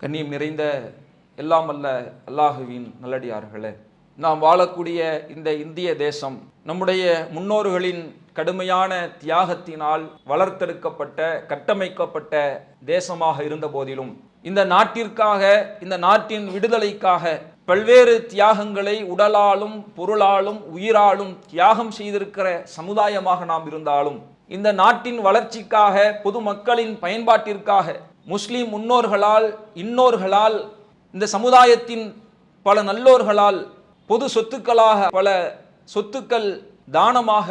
கண்ணியம் நிறைந்த எல்லாம் அல்ல அல்லாஹுவின் நல்லடியார்களே. நாம் வாழக்கூடிய இந்த இந்திய தேசம் நம்முடைய முன்னோர்களின் கடுமையான தியாகத்தினால் வளர்த்தெடுக்கப்பட்ட கட்டமைக்கப்பட்ட தேசமாக இருந்த போதிலும் இந்த நாட்டிற்காக இந்த நாட்டின் விடுதலைக்காக பல்வேறு தியாகங்களை உடலாலும் பொருளாலும் உயிராலும் தியாகம் செய்திருக்கிற சமுதாயமாக நாம் இருந்தாலும் இந்த நாட்டின் வளர்ச்சிக்காக பொதுமக்களின் பயன்பாட்டிற்காக முஸ்லீம் முன்னோர்களால் இன்னோர்களால் இந்த சமுதாயத்தின் பல நல்லோர்களால் பொது சொத்துக்களாக பல சொத்துக்கள் தானமாக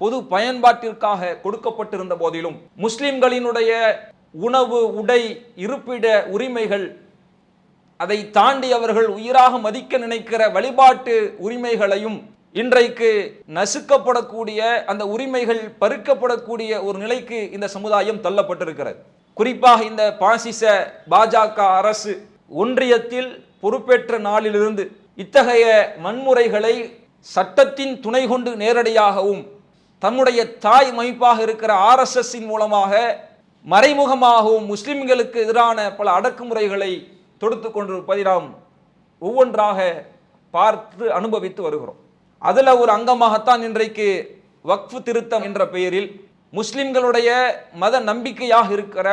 பொது பயன்பாட்டிற்காக கொடுக்கப்பட்டிருந்த போதிலும் முஸ்லிம்களினுடைய உணவு உடை இருப்பிட உரிமைகள் அதை தாண்டி அவர்கள் உயிராக மதிக்க நினைக்கிற வழிபாட்டு உரிமைகளையும் இன்றைக்கு நசுக்கப்படக்கூடிய அந்த உரிமைகள் பறிக்கப்படக்கூடிய ஒரு நிலைக்கு இந்த சமுதாயம் தள்ளப்பட்டிருக்கிறது. குறிப்பாக இந்த பாசிச பாஜக அரசு ஒன்றியத்தில் பொறுப்பேற்ற நாளிலிருந்து இத்தகைய வன்முறைகளை சட்டத்தின் துணை கொண்டு நேரடியாகவும் தன்னுடைய தாய் அமைப்பாக இருக்கிற ஆர்எஸ்எஸ்ஸின் மூலமாக மறைமுகமாகவும் முஸ்லிம்களுக்கு எதிரான பல அடக்குமுறைகளை தொடுத்து கொண்டிருப்பதை நாம் ஒவ்வொன்றாக பார்த்து அனுபவித்து வருகிறோம். அதில் ஒரு அங்கமாகத்தான் இன்றைக்கு வக்ஃபு திருத்தம் என்ற பெயரில் முஸ்லிம்களுடைய மத நம்பிக்கையாக இருக்கிற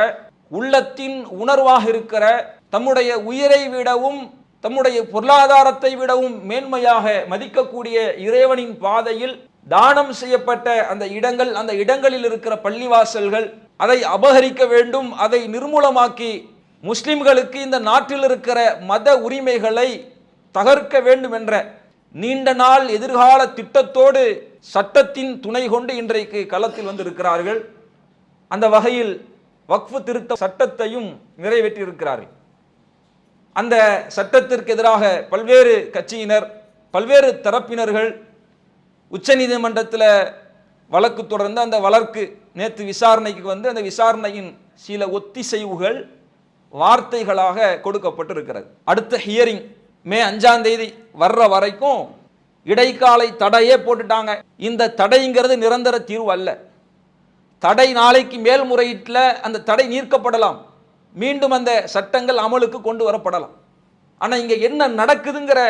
உள்ளத்தின் உணர்வாக இருக்கிற தம்முடைய உயிரை விடவும் தம்முடைய பொருளாதாரத்தை விடவும் மேன்மையாக மதிக்கக்கூடிய இறைவனின் பாதையில் தானம் செய்யப்பட்ட அந்த இடங்கள் அந்த இடங்களில் இருக்கிற பள்ளிவாசல்கள் அதை அபகரிக்க வேண்டும் அதை நிர்மூலமாக்கி முஸ்லிம்களுக்கு இந்த நாட்டில் இருக்கிற மத உரிமைகளை தகர்க்க வேண்டும் என்ற நீண்ட நாள் எதிர்கால திட்டத்தோடு சட்டத்தின் துணை கொண்டு இன்றைக்கு களத்தில் வந்திருக்கிறார்கள். அந்த வகையில் வக்ஃபு திருத்த சட்டத்தையும் நிறைவேற்றியிருக்கிறார்கள். அந்த சட்டத்திற்கு எதிராக பல்வேறு கட்சியினர் பல்வேறு தரப்பினர்கள் உச்சநீதிமன்றத்தில் வழக்கு தொடர்ந்து அந்த வழக்கு நேற்று விசாரணைக்கு வந்து அந்த விசாரணையின் சில ஒத்திசைவுகள் வார்த்தைகளாக கொடுக்கப்பட்டிருக்கிறது. அடுத்த ஹியரிங் மே அஞ்சாம் தேதி வர்ற வரைக்கும் இடைக்காலை தடையே போட்டுட்டாங்க. இந்த தடைங்கிறது நிரந்தர தீர்வு அல்ல. தடை நாளைக்கு மேல்முறையீட்டில் அந்த தடை நீர்க்கப்படலாம். மீண்டும் அந்த சட்டங்கள் அமலுக்கு கொண்டு வரப்படலாம். ஆனால் இங்கே என்ன நடக்குதுங்கிற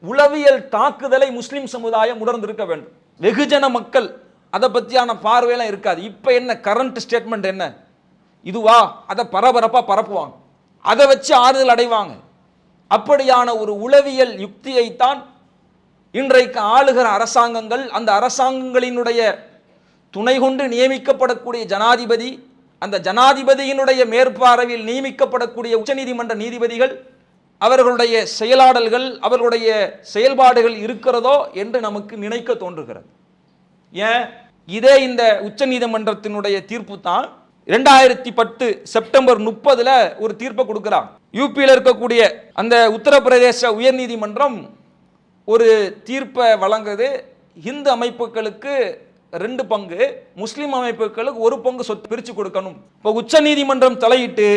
உளவியல் தாக்குதலை முஸ்லீம் சமுதாயம் உணர்ந்திருக்க வேண்டும். வெகுஜன மக்கள் அதை பற்றியான பார்வையெல்லாம் இருக்காது. இப்போ என்ன கரண்ட் ஸ்டேட்மெண்ட் என்ன? இதுவா? அதை பரபரப்பாக பரப்புவாங்க. அதை வச்சு ஆறுதல் அடைவாங்க. அப்படியான ஒரு உளவியல் யுக்தியைத்தான் இன்றைக்கு ஆளுகிற அரசாங்கங்கள் அந்த அரசாங்கங்களினுடைய துணை கொண்டு நியமிக்கப்படக்கூடிய ஜனாதிபதி அந்த ஜனாதிபதியினுடைய மேற்பார்வையில் நியமிக்கப்படக்கூடிய உச்சநீதிமன்ற நீதிபதிகள் அவர்களுடைய செயலாடல்கள் அவர்களுடைய செயல்பாடுகள் இருக்கிறதோ என்று நமக்கு நினைக்க தோன்றுகிறது. ஏன்? இதே இந்த உச்சநீதிமன்றத்தினுடைய தீர்ப்பு தான் இரண்டாயிரத்தி பத்து செப்டம்பர் முப்பதுல ஒரு தீர்ப்பை கொடுக்கிறான் யூபியில் இருக்கக்கூடிய அந்த உத்தரப்பிரதேச உயர்நீதிமன்றம் ஒரு தீர்ப்பை வழங்குது இந்து அமைப்புகளுக்கு ரெண்டு பங்கு முஸ்லீம் அமைப்புகளுக்கு ஒரு பங்கு சொத்து பிரித்து கொடுக்கணும். இப்போ உச்ச நீதிமன்றம் தலையிட்டு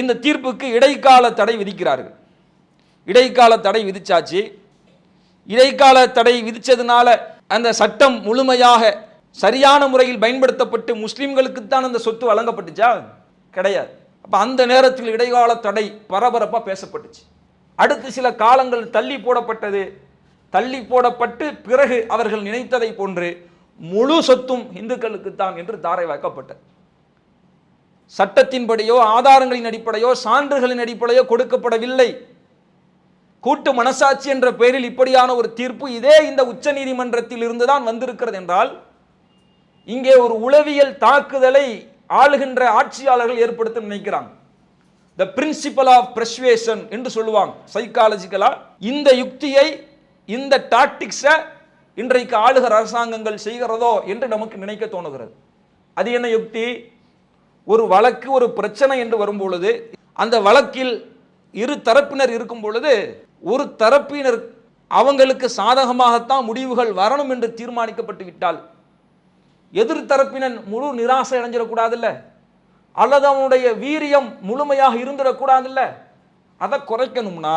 இந்த தீர்ப்புக்கு இடைக்கால தடை விதிக்கிறார்கள். இடைக்கால தடை விதிச்சாச்சு. இடைக்கால தடை விதித்ததுனால அந்த சட்டம் முழுமையாக சரியான முறையில் பயன்படுத்தப்பட்டு முஸ்லீம்களுக்குத்தான் அந்த சொத்து வழங்கப்பட்டுச்சா? கிடையாது. அப்போ அந்த நேரத்தில் இடைக்கால தடை பரபரப்பாக பேசப்பட்டுச்சு. அடுத்து சில காலங்கள் தள்ளி போடப்பட்டது. தள்ளி போடப்பட்டு பிறகு அவர்கள் நினைத்ததை போன்று முழு சொத்தும் இந்துக்களுக்குத்தான் என்று தாரை வைக்கப்பட்டது சட்டத்தின்படியோ ஆதாரங்களின் அடிப்படையோ சான்றுகளின் அடிப்படையோ கொடுக்கப்படவில்லை. கூட்டு மனசாட்சி என்ற பெயரில் இப்படியான ஒரு தீர்ப்பு இதே இந்த உச்ச நீதிமன்றத்தில் இருந்துதான் வந்திருக்கிறது என்றால் இங்கே ஒரு உளவியல் தாக்குதலை ஆளுகின்ற ஆட்சியாளர்கள் ஏற்படுத்த நினைக்கிறாங்க. த பிரின்சிபல் ஆஃப் பிரஸ்வேஷன் என்று சொல்லுவாங்க சைக்காலஜிக்கலா இந்த யுக்தியை இந்த டாக்டிக்ஸை இன்றைக்கு ஆளுகிற அரசாங்கங்கள் செய்கிறதோ என்று நமக்கு நினைக்க தோணுகிறது. அது என்ன யுக்தி? ஒரு வழக்கு ஒரு பிரச்சனை என்று வரும் பொழுது அந்த வழக்கில் இரு தரப்பினர் இருக்கும் பொழுது ஒரு தரப்பினர் அவங்களுக்கு சாதகமாகத்தான் முடிவுகள் வரணும் என்று தீர்மானிக்கப்பட்டு விட்டால் எதிர் தரப்பினன் முழு நிராசை அடைஞ்சிடக்கூடாதுல்ல? அல்லது அவனுடைய வீரியம் முழுமையாக இருந்துடக்கூடாதுல்ல? அதை குறைக்கணும்னா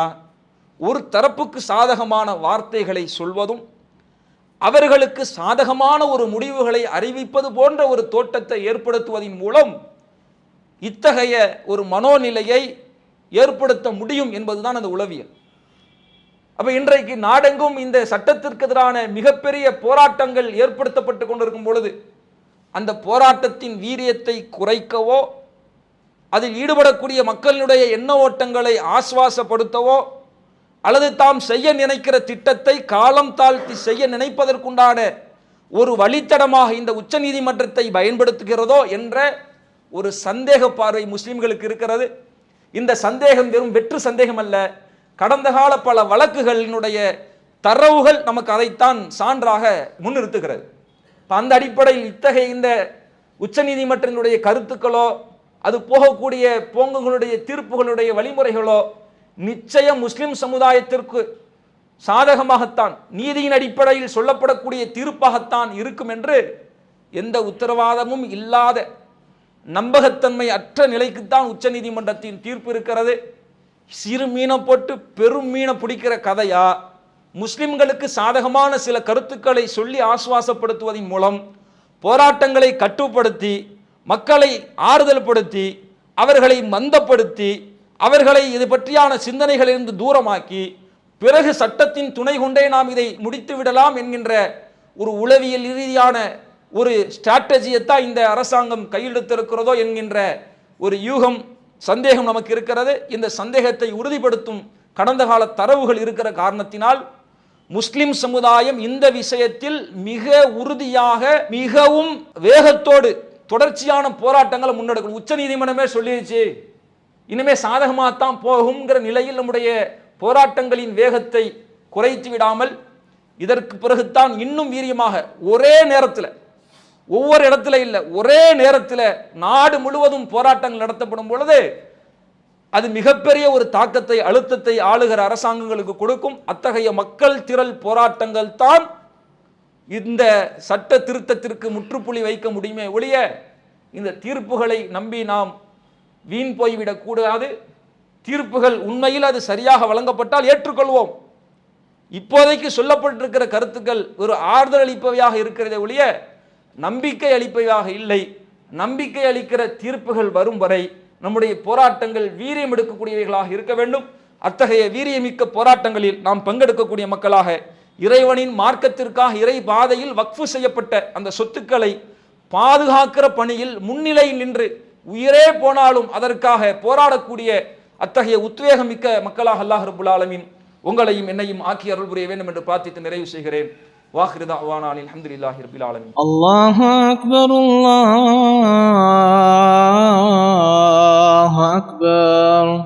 ஒரு தரப்புக்கு சாதகமான வார்த்தைகளை சொல்வதும் அவர்களுக்கு சாதகமான ஒரு முடிவுகளை அறிவிப்பது போன்ற ஒரு தோட்டத்தை ஏற்படுத்துவதன் மூலம் இத்தகைய ஒரு மனோநிலையை ஏற்படுத்த முடியும் என்பதுதான் அந்த உளவியல். அப்போ இன்றைக்கு நாடெங்கும் இந்த சட்டத்திற்கு எதிரான மிகப்பெரிய போராட்டங்கள் ஏற்படுத்தப்பட்டு கொண்டிருக்கும் பொழுது அந்த போராட்டத்தின் வீரியத்தை குறைக்கவோ அதில் ஈடுபடக்கூடிய மக்களினுடைய எண்ண ஓட்டங்களை ஆஸ்வாசப்படுத்தவோ அல்லது தாம் செய்ய நினைக்கிற திட்டத்தை காலம் தாழ்த்தி செய்ய நினைப்பதற்குண்டான ஒரு வழித்தடமாக இந்த உச்சநீதிமன்றத்தை பயன்படுத்துகிறதோ என்ற ஒரு சந்தேக பார்வை முஸ்லிம்களுக்கு இருக்கிறது. இந்த சந்தேகம் வெறும் வெற்று சந்தேகம் அல்ல. கடந்த கால பல வழக்குகளினுடைய தரவுகள் நமக்கு அதைத்தான் சான்றாக முன்னிறுத்துகிறது. இப்போ அந்த அடிப்படையில் இத்தகைய இந்த உச்சநீதிமன்றத்தினுடைய கருத்துக்களோ அது போகக்கூடிய போங்குகளுடைய தீர்ப்புகளுடைய வழிமுறைகளோ நிச்சயம் முஸ்லிம் சமுதாயத்திற்கு சாதகமாகத்தான் நீதியின் அடிப்படையில் சொல்லப்படக்கூடிய தீர்ப்பாகத்தான் இருக்கும் என்று எந்த உத்தரவாதமும் இல்லாத நம்பகத்தன்மை அற்ற நிலைக்குத்தான் உச்சநீதிமன்றத்தின் தீர்ப்பு இருக்கிறது. சிறு மீனை போட்டு பெரும் மீனை பிடிக்கிற கதையா? முஸ்லிம்களுக்கு சாதகமான சில கருத்துக்களை சொல்லி ஆசுவாசப்படுத்துவதன் மூலம் போராட்டங்களை கட்டுப்படுத்தி மக்களை ஆறுதல் படுத்தி அவர்களை மந்தப்படுத்தி அவர்களை இது பற்றியான சிந்தனைகளிலிருந்து தூரமாக்கி பிறகு சட்டத்தின் துணை கொண்டே நாம் இதை முடித்து விடலாம் என்கின்ற ஒரு உளவியல் ரீதியான ஒரு ஸ்ட்ராட்டஜியைத்தான் இந்த அரசாங்கம் கையெழுத்திருக்கிறதோ என்கின்ற ஒரு யூகம் சந்தேகம் நமக்கு இருக்கிறது. இந்த சந்தேகத்தை உறுதிப்படுத்தும் கடந்த கால தரவுகள் இருக்கிற காரணத்தினால் முஸ்லிம் சமுதாயம் இந்த விஷயத்தில் மிக உறுதியாக மிகவும் வேகத்தோடு தொடர்ச்சியான போராட்டங்களை முன்னெடுக்கணும். உச்ச நீதிமன்றமே சொல்லிடுச்சு இனிமே சாதகமாகத்தான் போகுங்கிற நிலையில் நம்முடைய போராட்டங்களின் வேகத்தை குறைத்து விடாமல் இதற்கு பிறகுத்தான் இன்னும் வீரியமாக ஒரே நேரத்தில் ஒவ்வொரு இடத்துல இல்லை ஒரே நேரத்தில் நாடு முழுவதும் போராட்டங்கள் நடத்தப்படும் பொழுது அது மிகப்பெரிய ஒரு தாக்கத்தை அழுத்தத்தை ஆளுகிற அரசாங்கங்களுக்கு கொடுக்கும். அத்தகைய மக்கள் திரள் போராட்டங்கள் தான் இந்த சட்ட திருத்தத்திற்கு முற்றுப்புள்ளி வைக்க முடியுமே ஒழிய இந்த தீர்ப்புகளை நம்பி நாம் வீண் போய்விடக் கூடாது. தீர்ப்புகள் உண்மையில் அது சரியாக வழங்கப்பட்டால் ஏற்றுக்கொள்வோம். இப்போதைக்கு சொல்லப்பட்டிருக்கிற கருத்துக்கள் ஒரு ஆறுதல் அளிப்பவையாக இருக்கிறதே ஒழிய நம்பிக்கை அளிப்பவையாக இல்லை. நம்பிக்கை அளிக்கிற தீர்ப்புகள் வரும் வரை நம்முடைய போராட்டங்கள் வீரியம் எடுக்கக்கூடியவைகளாக இருக்க வேண்டும். அத்தகைய வீரியமிக்க போராட்டங்களில் நாம் பங்கெடுக்கக்கூடிய மக்களாக இறைவனின் மார்க்கத்திற்காக இறை பாதையில் வக்ஃபு செய்யப்பட்ட அந்த சொத்துக்களை பாதுகாக்கிற பணியில் முன்னிலையில் நின்று உயிரே போனாலும் அதற்காக போராடக்கூடிய அத்தகைய உத்வேகம் மிக்க மக்களாக அல்லாஹ் ரபுல் ஆலமீன் உங்களையும் என்னையும் ஆக்கி அருள் புரிய வேண்டும் என்று பிரார்த்தித்து நிறைவு செய்கிறேன் வாஹிருதா அவானான் அல்ஹம்துலில்லாஹி ரபில் ஆலமீன் الله أكبر الله أكبر